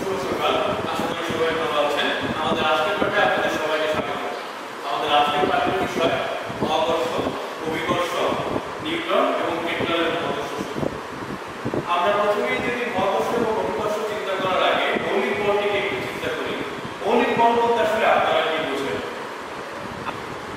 শুভ সকাল আশা এবং আমরা প্রথমেই যদি মহাকর্ষ চিন্তা করার আগে মৌলিক বলটিকে চিন্তা করি। মৌলিক বল আসলে আপনারা কি বোঝেন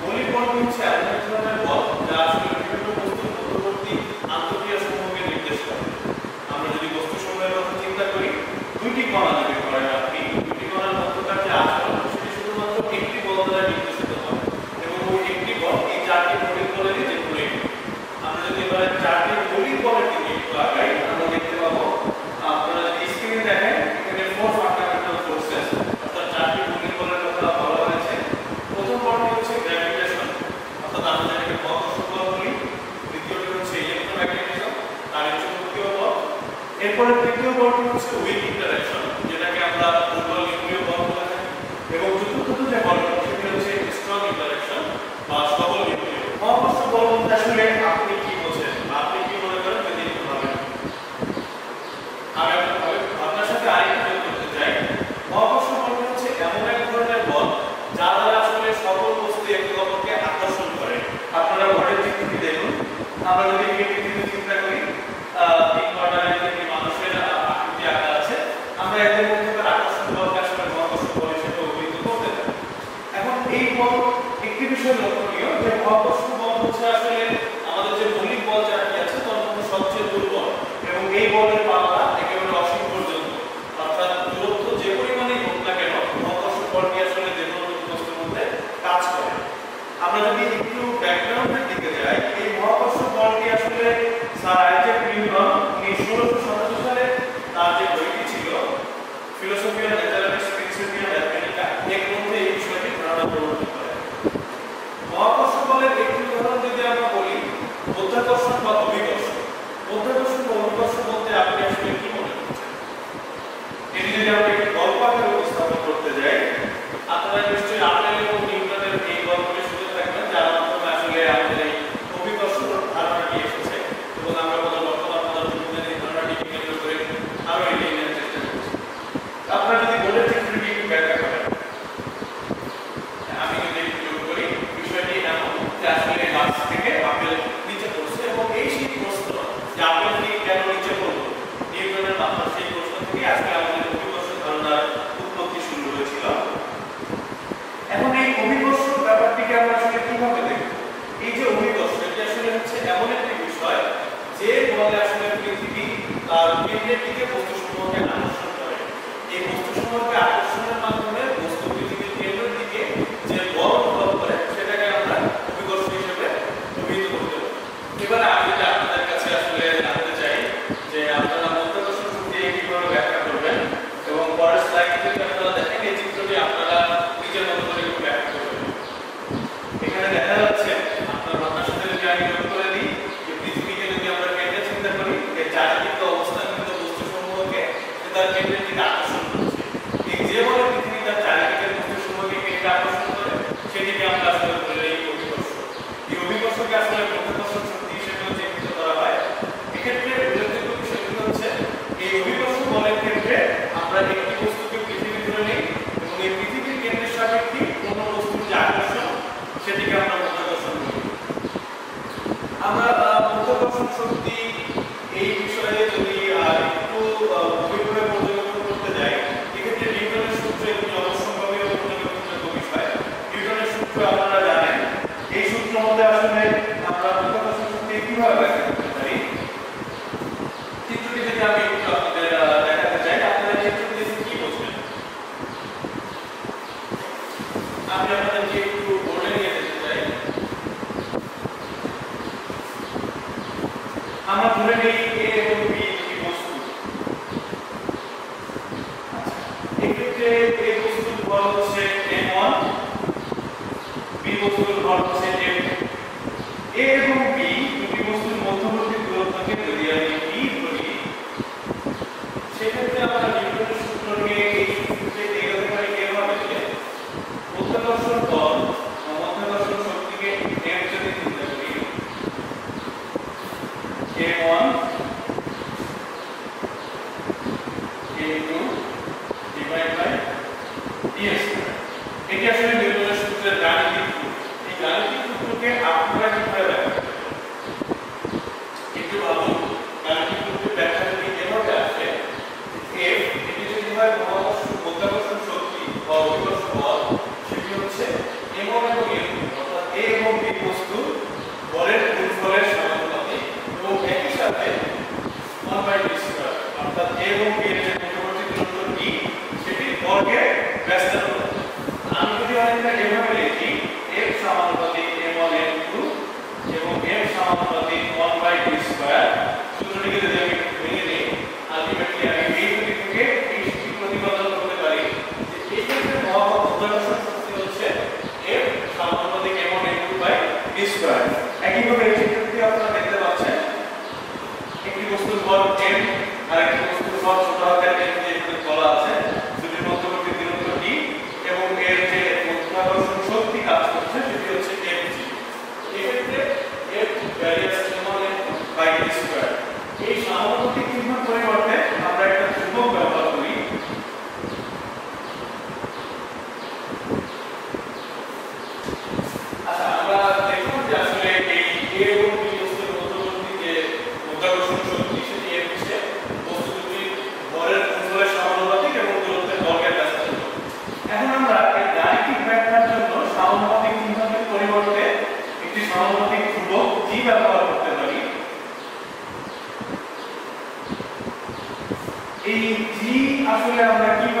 মৌলিক বল হচ্ছে এমন এক ধরনের বল যা আসলে বিভিন্ন বস্তুর মধ্যবর্তী আন্তঃক্রিয়া সমূহকে নির্দেশ করে আমরা যদি বস্তু সমূহের কথা চিন্তা করি দুইটি কণা যদি করেন আপনি দুইটি কণার মধ্যকার যে আচরণ সেটি শুধুমাত্র একটি বল দ্বারা নির্দেশিত হয় এবং ওই একটি বল এই চারটি মৌলিক বলের যে প্রয়োগ আমরা যদি এবারে চারটি মৌলিক বলের দিকে একটু আগাই আমরা দেখতে পাবো আপনারা যদি স্ক্রিনে দেখেন এখানে ফোর ফান্ডামেন্টাল ফোর্সেস অর্থাৎ চারটি মৌলিক বলের কথা বলা হয়েছে প্রথম বলটি হচ্ছে গ্র্যাভিটেশন অর্থাৎ আমরা যেটাকে মহাকর্ষ বল বলি দ্বিতীয়টি হচ্ছে ইলেকট্রোম্যাগনেটিজম আর হচ্ছে তৃতীয় বল এরপরে তৃতীয় বলটি হচ্ছে উইক ইন্টারঅ্যাকশন যেটাকে আমরা দুর্বল নিউক্লিয় বল বলে। থাকি এবং চতুর্থ যে বলটি সেটি হচ্ছে স্ট্রং ইন্টারঅ্যাকশন বা সবল নিউক্লিয় মহাকর্ষ বল বলতে আসলে আপনি কি বোঝেন? বা আপনি কি মনে করেন? যদি ভাবেন। আমি আপনার সাথে আরেকটু যোগ করতে চাই। মহাকর্ষ বল হচ্ছে এমন এক ধরনের বল যা দ্বারা আসলে সকল বস্তু একে অপরকে আকর্ষণ করে। আপনারা ঘরের চিত্রটি দেখুন। আমরা যদি এই পৃথিবীতে চিন্তা করি আহ, তিন অর্ডারের তিনটি মানুষের আহ, আকৃতি আঁকা আছে আমরা এদের মধ্যে আকর্ষণ বলকে আসলে মহাকর্ষ বল হিসেবে অভিহিত করতে পারি এখন এই বল একটি বিষয় লক্ষণীয় যে মহাকর্ষ বল হচ্ছে আসলে আমাদের যে মৌলিক বল চারটি আছে তার মধ্যে সবচেয়ে দুর্বল এবং এই বলের পাল্লা একেবারে অসীম পর্যন্ত অর্থাৎ দূরত্ব যে পরিমাণেই হোক না কেন মহাকর্ষ বলটি আসলে যে কোনো বস্তুর মধ্যে কাজ করে আমরা মহাকর্ষ বলটি একটি উদাহরণ যদি আমরা বলি অধ্যাকর্ষণ বা অভিকর্ষ অধ্যাকর্ষণ বা অভিকর্ষ বলতে আপনি আসলে কি মনে করছেন? এটি যদি আমরা একটি গল্প আকারে উপস্থাপন করতে যাই, আপনারা নিশ্চয়ই আপেল এবং নিউটনের এই গল্পটি শুনে থাকবেন যার মাধ্যমে আসলে আমাদের এই অভিকর্ষ ধারণাটি এসেছে এবং আমরা বলে বর্তমান পদার্থবিজ্ঞানের এই ধারণাটিকে কেন্দ্র করে আরও এগিয়ে নেওয়ার চেষ্টা করছি আপনারা যদি বোর্ডের চিত্রটি একটু ব্যাখ্যা করেন আমি যদি একটু যোগ করি বিষয়টি এমন যে আসলে গাছ থেকে আপেল নিচে পড়ছে এবং এই সেই প্রশ্ন যে আপেলটি কেন নিচে পড়ল নিউটনের মাত্রা সেই প্রশ্ন থেকে আজকে আমাদের অভিকর্ষ ধারণার উৎপত্তি শুরু হয়েছিল এখন এই অভিকর্ষ ব্যাপারটিকে আমরা আসলে কীভাবে দেখব এই যে অভিকর্ষ এটি আসলে হচ্ছে এমন একটি বিষয় যে বলে আসলে পৃথিবী তার কেন্দ্রের দিকে বস্তুসমূহকে আকর্ষণ করে এই বস্তুসমূহকে আকর্ষণের মাধ্যমে বস্তু পৃথিবীর কেন্দ্রের দিকে যে বল অনুভব করে সেটাকে আমরা অভিকর্ষ হিসেবে অভিহিত করতে পারি এবারে আমি যেটা আপনাদের কাছে আসলে জানতে চাই যে আপনারা মধ্যাকর্ষণ শক্তি কীভাবে ব্যাখ্যা করবেন এবং পরের স্লাইডে যদি আপনারা দেখেন এই চিত্রটি আপনারা নিজের মতো করে একটু ব্যাখ্যা করবেন এখানে দেখা যাচ্ছে আপনার ভাবনার সাথে যদি আমি যোগ করে দিই যে পৃথিবীকে যদি আমরা কেন্দ্রে চিন্তা করি যে চারিদিকে অবস্থানকৃত বস্তুসমূহকে সে তার কেন্দ্রের দিকে আকর্ষণ করছে এই যে বলে পৃথিবী তার চারিদিকের বস্তুসমূহকে কেন্দ্রে আকর্ষণ করে সেটিকে আমরা আসলে বলে এই অভিকর্ষ এই অভিকর্ষকে আসলে মধ্যাকর্ষণ শক্তি হিসেবেও চিহ্নিত করা হয় এক্ষেত্রে উল্লেখযোগ্য বিষয়টি হচ্ছে এই অভিকর্ষ বলের ক্ষেত্রে আমরা একটি বস্তুকে পৃথিবী ধরে নিই এবং এই পৃথিবীর কেন্দ্রের সাপেক্ষে কোনো বস্তুর যে আকর্ষণ সেটিকে আমরা মধ্যাকর্ষণ বলি আমরা আহ, মধ্যাকর্ষণ শক্তি এই বিষয়ে যদি আহ, একটু আহ, গভীরভাবে পর্যবেক্ষণ করতে যাই এক্ষেত্রে নিউটনের সূত্র একটি অবশ্যম্ভাবী ও পর্যবেক্ষণযোগ্য বিষয় সূত্র আপনারা জানেন এই সূত্র মধ্যে আসলে আমরা মধ্যাকর্ষণ শক্তি কীভাবে কি আমরা ধরে নিই এ এবং বি বস্তু। আচ্ছা, এক্ষেত্রে এ বস্তুর ভর হচ্ছে m1 বি বস্তুর ভর হচ্ছে m2 এ এবং বি দুটি বস্তুর মধ্যবর্তী দূরত্বকে যদি আমি b ধরি সেক্ষেত্রে আমরা নিউটনের সূত্রকে এই সূত্রে এগোতে পারি এভাবে যে মধ্যাকর্ষণ বল বা মধ্যাকর্ষণ শক্তিকে m যদি চিন্তা করি k1 k2 হয় মহাকর্ষ মধ্যাকর্ষণ শক্তি বা অভিকর্ষ বল সেটি হচ্ছে m1 এবং m2 অর্থাৎ a এবং b বস্তু বলের গুণফলের সমানুপাতিক এবং একই সাথে 1 বাই d স্কয়ার অর্থাৎ a এবং b এর যে মধ্যবর্তী দূরত্ব d সেটি বর্গের ব্যস্তার অনুপাত। আমি যদি অনেকটা এভাবে লিখি f সমানুপাতিক m1 m2 এবং m সমানুপাতিক 1 বাই d স্কয়ার সূত্রটিকে যদি আমি ভেঙে দিই আলটিমেটলি আমি এই দুটি থেকে এই সূত্রটি প্রতিপাদন করতে পারি যে এই ক্ষেত্রে মহাকর্ষ মধ্যাকর্ষণ শক্তি হচ্ছে f সমানুপাতিক m1 m2 d স্কয়ার একইভাবে দেখতে পাচ্ছেন। একটি বস্তুর ভর m আর একটি বস্তুর ভর ছোট হাতের m দিয়ে বলা আছে দুটির মধ্যবর্তী দূরত্ব d এবং এর যে মাধ্যাকর্ষণ শক্তি কাজ করছে সেটি হচ্ছে mg এক্ষেত্রে f ভ্যারিয়াস সমান বাই d স্কয়ার এই সমানুপাতিক চিহ্ন পরিবর্তে আমরা একটা ধ্রুবক ব্যবহার করি আচ্ছা আমরা দেখুন যে আসলে এই a এবং b বস্তুর মধ্যবর্তী যে মাধ্যাকর্ষণ শক্তি সেটি f হচ্ছে বস্তু দুটির ভরের গুণফলের সমানুপাতিক এবং দূরত্বের বর্গের ব্যস্ত এখন আমরা এই গাণিতিক ব্যাখ্যার জন্য সমানুপাতিক চিহ্নের পরিবর্তে একটি সমানুপাতিক ধ্রুবক g ব্যবহার করতে পারি এই g আসলে আমরা কীভাবে অভিহিত করব আপনি কি মনে করেন এটাকে আমরা কি ধরনের ধ্রুবক বলতে পারি বিষয়টি যদি এরকম হয় যেহেতু আমরা মধ্যাকর্ষণ শক্তির জন্য চিন্তা করতেছি তো সেক্ষেত্রে আমরা এই g কে মহাকর্ষীয় ধ্রুবক হিসেবে অভিহিত করি একটি মহাকর্ষীয় ধ্রুবক কাজ করে যার মান অবস্থান ভেদে অপরিবর্তিত থাকে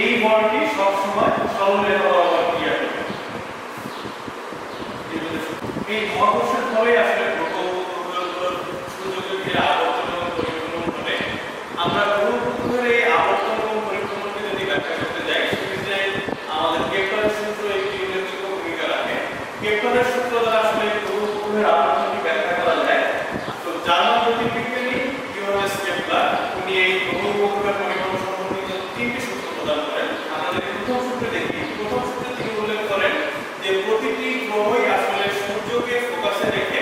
এই বলটি সবসময় সরলরেখা বরাবর ক্রিয়া করে এই মহাকর্ষের ফলে আসলে আমরা সূত্র দ্বারা আসলে ব্যাখ্যা করা যায়। তো ইউহানেস কেপলার উনি এই গ্রহ উপগ্রহের পরিভ্রমণ সম্পর্কিত তিনটি সূত্র প্রদান করেন আমরা যদি প্রথম সূত্রে দেখি প্রথম সূত্রে তিনি উল্লেখ করেন যে প্রতিটি গ্রহই আসলে সূর্যকে ফোকাসে রেখে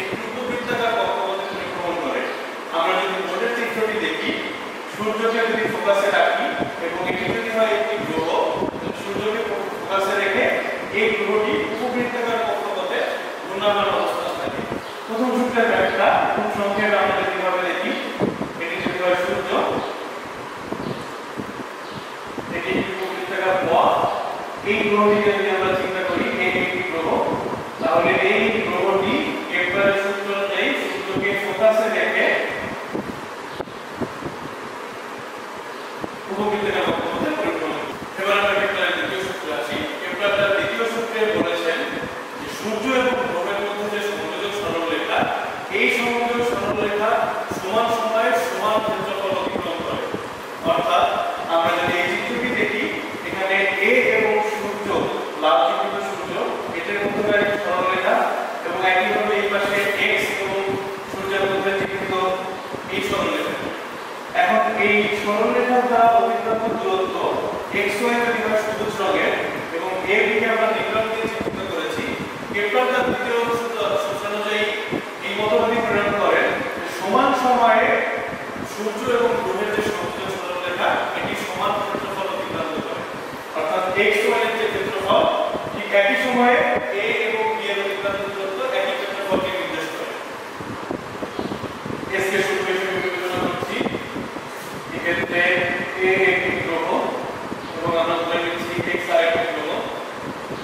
একটি উপবৃত্তাকার কক্ষপথে পরিভ্রমণ করে আমরা যদি বোর্ডের চিত্রটি দেখি সূর্যকে যদি ফোকাসে রাখি এবং এটি যদি হয় একটি গ্রহ সূর্যকে ফোকাসে রেখে এই গ্রহটি উপবৃত্তাকার কক্ষপথে ঘূর্ণায়মান অবস্থায় থাকে। প্রথম সূত্রের ব্যাখ্যা খুব সংক্ষেপে আমরা যদি ভাবে দেখি? এটি যদি হয় সূর্য, এটি উপবৃত্তাকার পথ এই গ্রহটিকে যদি আমরা চিন্তা করি এই গ্রহ, তাহলে এই গ্রহটি কেপলারের সূত্র অনুযায়ী সূর্যকে ফোকাসে রেখে উপবৃত্তাকার কক্ষপথে পরিভ্রমণ করে। এবার আমরা কেপলারের দ্বিতীয় সূত্রে আসি কেপলার তার দ্বিতীয় সূত্রে বলেছেন যে সূর্য এবং গ্রহের মধ্যে যে সংযোজক সরলরেখা এই সংযোজক সরলরেখা সমান সময়ে সমান ক্ষেত্রফল অতিক্রম করে অর্থাৎ আমরা যদি এই চিত্রটি দেখি এখানে এ এবং সূর্য লাল চিহ্নিত সূর্য এটার মধ্যে একটি সরলরেখা এবং একইভাবে এই পাশে এক্স এবং সূর্যের মধ্যে চিহ্নিত এই সরলরেখা এখন এই সরলরেখার দ্বারা অতিক্রান্ত দূরত্ব এক্স ওয়াই যদি সবুজ রঙের এবং এ দিকে আমরা নীল দিয়ে চিহ্নিত করেছি। কেপলার তার দ্বিতীয় সূত্র অনুযায়ী এই মতবাদী প্রেরণ করেন সমান সময়ে সূর্য এবং গ্রহের যে সংযোজক সরলরেখা এটি সমান ক্ষেত্রফল অতিক্রান্ত করে। অর্থাৎ x, y এর যে ক্ষেত্রফল, ঠিক একই সময়ে a এবং b এর অতিক্রান্ত দূরত্ব একই ক্ষেত্রফলকে নির্দেশ করে। s সূত্র হিসেবে বিবেচনা করছি। এক্ষেত্রে a একটি গ্রহ এবং আমরা ধরে নিচ্ছি x আরেকটি গ্রহ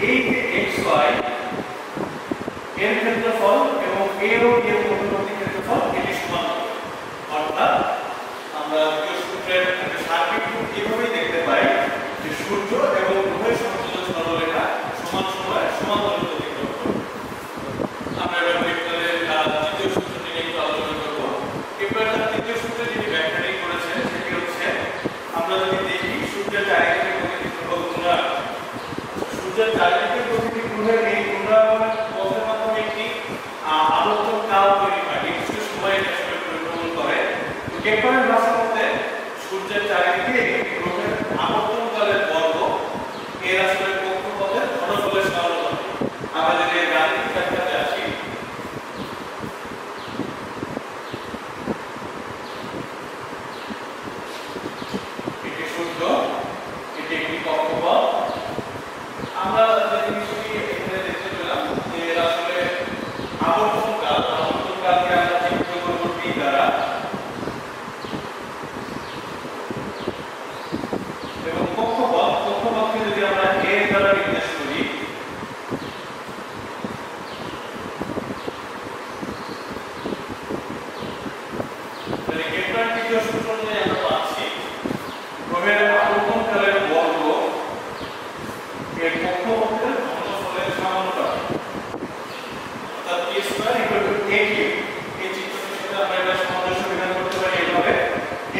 এই যে এক্স ওয়াই এর এবং এর মধ্যবর্তী ক্ষেত্রফল অর্থাৎ আমরা সূত্রের দেখতে পাই? যে সূর্য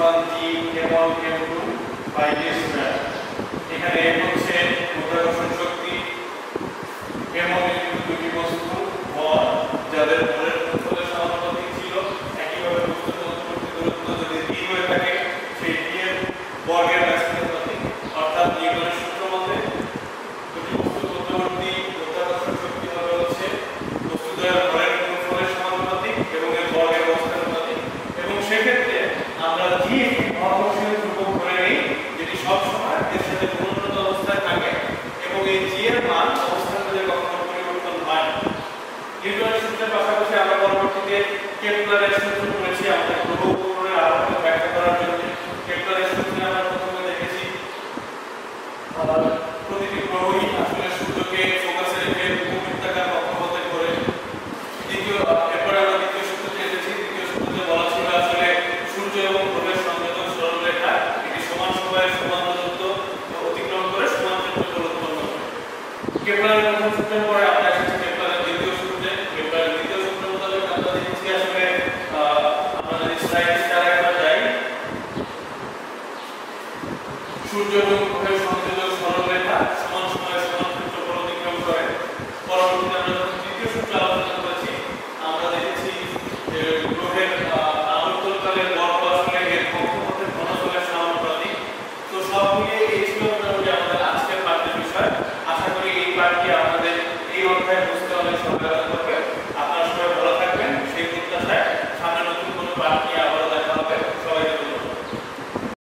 M1G, M1, M2 by this